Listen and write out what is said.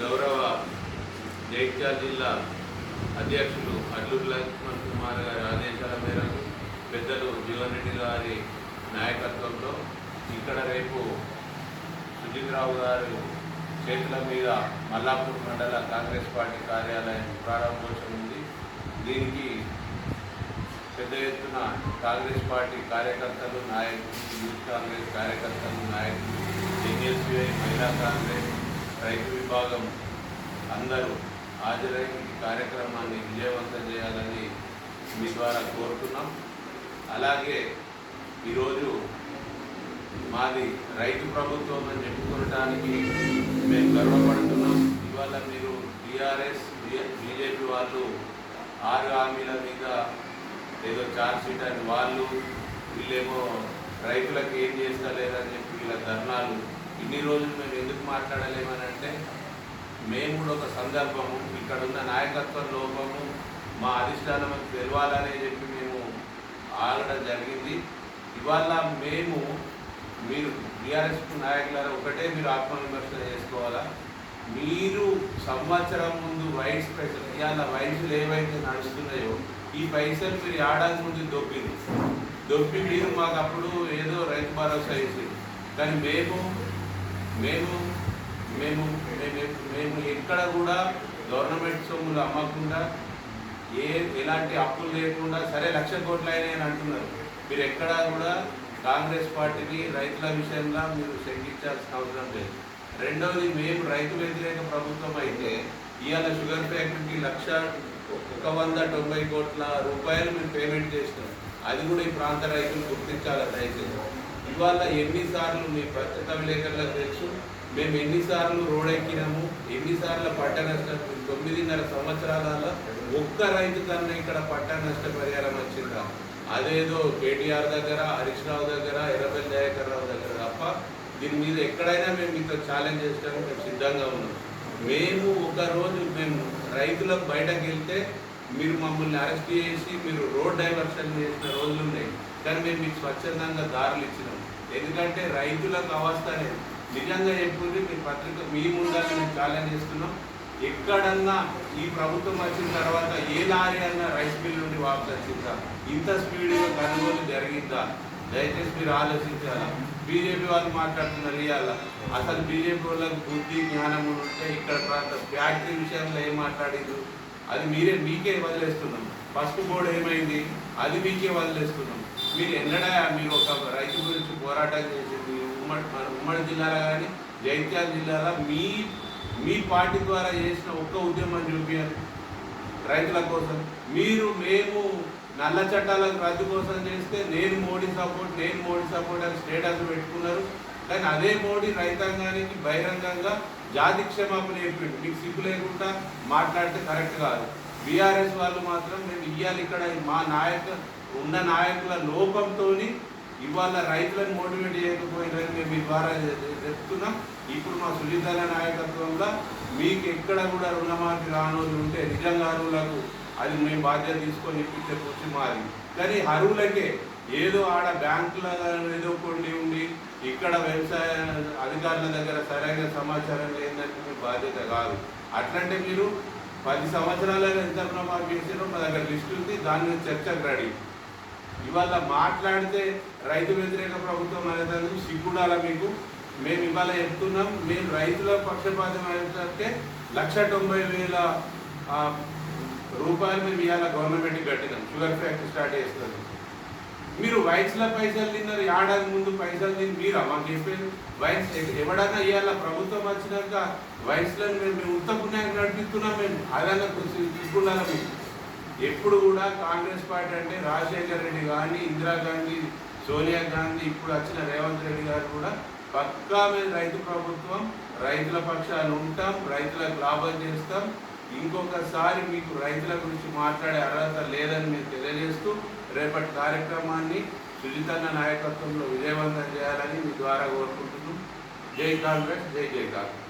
గౌరవ జైత్యాల జిల్లా అధ్యక్షులు అల్లూరు లక్ష్మణ్ కుమార్ గారి ఆదేశాల మేరకు పెద్దలు జీవన్ రెడ్డి గారి నాయకత్వంలో ఇక్కడ రేపు సుజిత్రావు గారు చేతుల మీద మల్లాపూర్ మండల కాంగ్రెస్ పార్టీ కార్యాలయం ప్రారంభోత్సవం ఉంది. దీనికి పెద్ద ఎత్తున కాంగ్రెస్ పార్టీ కార్యకర్తలు నాయకులు యూత్ కాంగ్రెస్ కార్యకర్తలు నాయకులు ఎన్ఎస్బీఐ మహిళా కాంగ్రెస్ రైతు విభాగం అందరూ హాజరై ఈ కార్యక్రమాన్ని విజయవంతం చేయాలని మీ ద్వారా కోరుతున్నాం. అలాగే ఈరోజు మాది రైతు ప్రభుత్వం అని చెప్పుకోవడానికి మేము గర్వపడుతున్నాం. ఇవాళ మీరు టీఆర్ఎస్ బీజేపీ వాళ్ళు ఆరు హామీల మీద ఏదో చార్జ్ షీట్ అని వాళ్ళు వీళ్ళేమో రైతులకు ఏం చేస్తలేరని చెప్పి వీళ్ళ ధర్నాలు ఇన్ని రోజులు మేము ఎందుకు మాట్లాడలేమని అంటే మేము కూడా ఒక సందర్భము ఇక్కడ ఉన్న నాయకత్వ లోపము మా అధిష్టానం తెలవాలని చెప్పి మేము ఆగడం జరిగింది. ఇవాళ మేము మీరు బీఆర్ఎస్ నాయకులారా ఒకటే మీరు ఆత్మవిమర్శన చేసుకోవాలా? మీరు సంవత్సరం ముందు వైట్స్ పైసలు ఇవాళ వైట్స్లు ఏవైతే నడుస్తున్నాయో ఈ పైసలు మీరు ఏడాది ముందు దొబ్బింది దొబ్బి మీరు మాకు అప్పుడు ఏదో రైతు భరోసా ఇచ్చింది కానీ మేము మేము మేము మేము ఎక్కడ కూడా గవర్నమెంట్ సొమ్ములు అమ్మకుండా ఏ ఎలాంటి అప్పులు లేకుండా సరే లక్ష కోట్లు అయినాయి అని అంటున్నారు. మీరు ఎక్కడా కూడా కాంగ్రెస్ పార్టీని రైతుల విషయంలో మీరు శంకించాల్సిన అవసరం లేదు. రెండవది మేము రైతు వ్యతిరేక ప్రభుత్వం అయితే ఇవాళ షుగర్ ఫ్యాక్టరీకి లక్ష ఒక వంద తొంభై కోట్ల రూపాయలు మేము పేమెంట్ చేసినాం అది కూడా ఈ ప్రాంత రైతులు గుర్తించాలి దయచేసి. ఇవాళ ఎన్నిసార్లు మీ ప్రస్తుతం విలేకరులకు తెలుసు మేము ఎన్నిసార్లు రోడ్ ఎక్కినాము ఎన్నిసార్లు పంట నష్టం తొమ్మిదిన్నర సంవత్సరాల ఒక్క రైతు కన్నా ఇక్కడ పంట నష్ట పరిహారం వచ్చిందా? అదేదో కేటీఆర్ దగ్గర హరీష్ రావు దగ్గర ఎర్రబెల్లి దయాకర్ రావు దగ్గర తప్ప దీని మీద ఎక్కడైనా మేము మీతో ఛాలెంజ్ చేయడానికి మేము సిద్ధంగా ఉన్నాం. మేము ఒకరోజు మేము రైతులకు బయటకు వెళ్తే మీరు మమ్మల్ని అరెస్ట్ చేసి మీరు రోడ్ డైవర్షన్ చేసిన రోజులు ఉన్నాయి కానీ మేము మీకు స్వచ్ఛందంగా దారులు ఇచ్చినాం. ఎందుకంటే రైతులకు అవస్థ అనేది నిజంగా చెప్పుకుంటే మీ పత్రిక మీ ముందని మేము ఛాలెంజ్ చేస్తున్నాం. ఎక్కడన్నా ఈ ప్రభుత్వం వచ్చిన తర్వాత ఏ లారీ అన్నా రైస్ మిల్ నుండి వాపసు వచ్చిందా? ఇంత స్పీడ్గా కనుగోలు జరిగిందా? దయచేసి మీరు ఆలోచించాలా? బీజేపీ వాళ్ళు మాట్లాడుతున్నారు ఇవాళ అసలు బీజేపీ వాళ్ళకి బుద్ధి జ్ఞానం ఉంటే ఇక్కడ ప్రాంత ఫ్యాక్టరీ విషయంలో ఏం మాట్లాడింది అది మీరే మీకే వదిలేస్తున్నాం. ఫస్ట్ బోర్డు ఏమైంది? అది మీకే వదిలేస్తున్నాం. మీరు ఎన్నడా మీరు ఒక రైతు గురించి పోరాటం చేసింది. ఉమ్మడి మన ఉమ్మడి జిల్లాలో కానీ జైత్యాల జిల్లాలో మీ మీ పార్టీ ద్వారా చేసిన ఒక్క ఉద్యమం చూపించారు రైతుల కోసం. మీరు మేము నల్ల చట్టాలకు రద్దు కోసం చేస్తే నేను మోడీ సపోర్ట్ నేను మోడీ సపోర్ట్ అని స్టేటస్ పెట్టుకున్నారు. కానీ అదే మోడీ రైతాంగానికి బహిరంగంగా జాతి క్షమాపణ చెప్పిండు మీకు సిగ్గు లేకుండా మాట్లాడితే కరెక్ట్ కాదు. బీఆర్ఎస్ వాళ్ళు మాత్రం మేము ఇవ్వాలి ఇక్కడ మా నాయక ఉన్న నాయకుల లోపంతో ఇవాళ రైతులను మోటివేట్ చేయకపోయినని మేము ద్వారా చెప్తున్నాం. ఇప్పుడు మా సుజితాల నాయకత్వంలో మీకు ఎక్కడ కూడా రుణమాఫీ రానోళ్ళు ఉంటే నిజంగా అరువులకు అది మేము బాధ్యత తీసుకొని ఇప్పించే కూర్చి మాది. కానీ అరువులకే ఏదో ఆడ బ్యాంకుల ఏదో కొన్ని ఉండి ఇక్కడ వ్యవసాయ అధికారుల దగ్గర సరైన సమాచారం లేదంటే మీ బాధ్యత కాదు. అట్లంటే మీరు పది సంవత్సరాలలో ఎంత ప్రమాదం చేసారో మా దగ్గర లిస్ట్ ఉంది దాని మీద చర్చకు రెడీ. ఇవాళ మాట్లాడితే రైతు వ్యతిరేక ప్రభుత్వం అనేది సిగ్గుడాల మీకు? మేము ఇవాళ చెప్తున్నాం మేము రైతుల పక్షపాతం అయితే లక్ష తొంభై వేల రూపాయలు మేము ఇవాళ గవర్నమెంట్కి కట్టినాం. షుగర్ ఫ్యాక్టరీ స్టార్ట్ చేస్తుంది మీరు వైట్స్ల పైసలు తిన్నారు ఏడాది ముందు పైసలు తిని మీరు మాకు చెప్పేది. వైట్స్ ఎవడన్నా ఇవాళ ప్రభుత్వం వచ్చినాక వైట్స్లను మేము మేము ఉత్త నడిపిస్తున్నాం మేము. అదన్నా తీసుకున్నారా మీకు ఎప్పుడు కూడా కాంగ్రెస్ పార్టీ అంటే రాజశేఖర్ రెడ్డి కానీ ఇందిరాగాంధీ సోనియా గాంధీ ఇప్పుడు వచ్చిన రేవంత్ రెడ్డి గారు కూడా పక్కా మీద రైతు ప్రభుత్వం రైతుల పక్షాలు ఉంటాం రైతులకు లాభం చేస్తాం. ఇంకొకసారి మీకు రైతుల గురించి మాట్లాడే అర్హత లేదని మేము తెలియజేస్తూ రేపటి కార్యక్రమాన్ని సుజితన్న నాయకత్వంలో విజయవంతం చేయాలని మీ ద్వారా కోరుకుంటున్నాం. జై కాంగ్రెస్ జై జై కాంగ్రెస్.